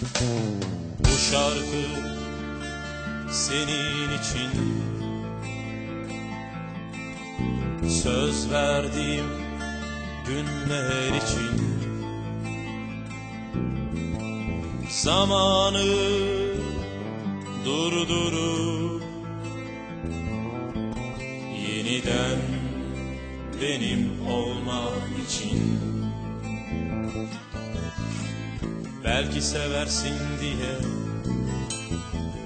Bu şarkı senin için. Söz verdiğim günler için. Zamanı durdurup Yeniden benim olmak için Belki seversin diye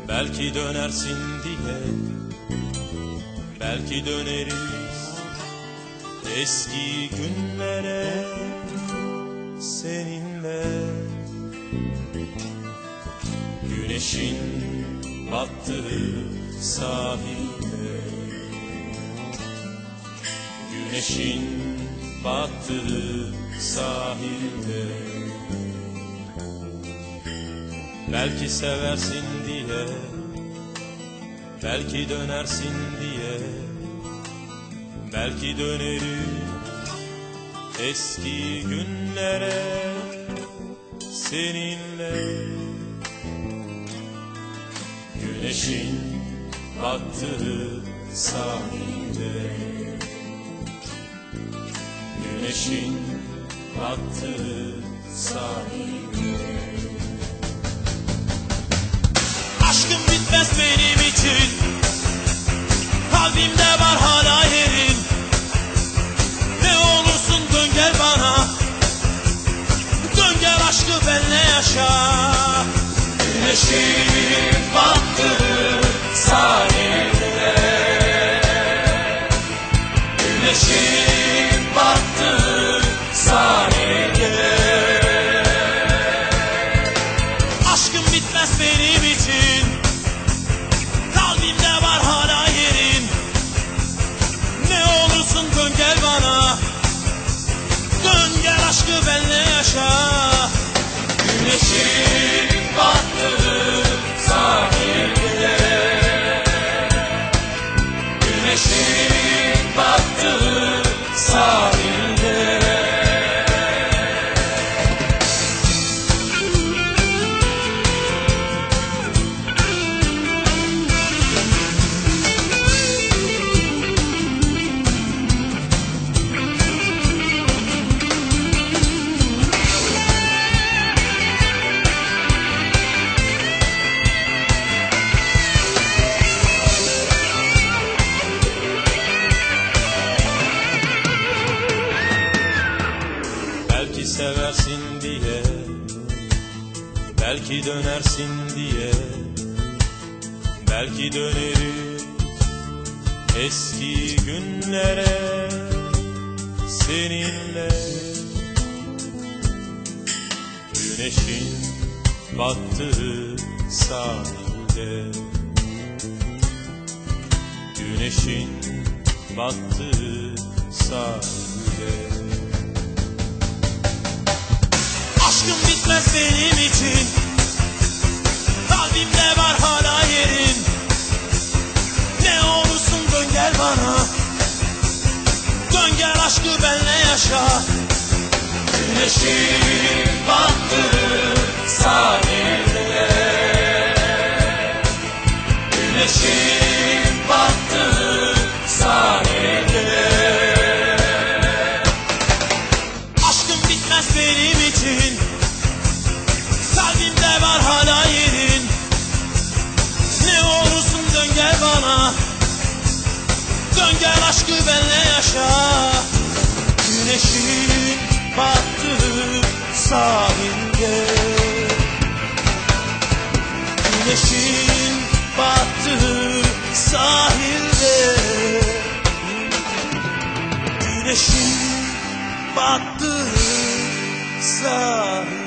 Belki dönersin diye Belki döneriz Eski günlere Seninle. Güneşin battığı sahilde Güneşin battığı sahilde Belki seversin diye Belki dönersin diye. Belki döneriz eski günlere Seninle. Güneşin battığı sahilde. Güneşin battığı sahilde benim için. Kalbimde Belki seversin diye Belki dönersin diye Belki döneriz eski günlere Seninle. Güneşin battığı sahilde Güneşin battığı sahilde aşkı benle yaşa. Güneşin battığı sahilde Güneşin battığı sahilde Aşkım bitmez benim için. Kalbimde var hala yerin Ne olursun dön gel bana. Dön gel aşkı benle yaşa Güneşin battığı sahilde. Güneşin battığı sahilde. Güneşin battığı sahilde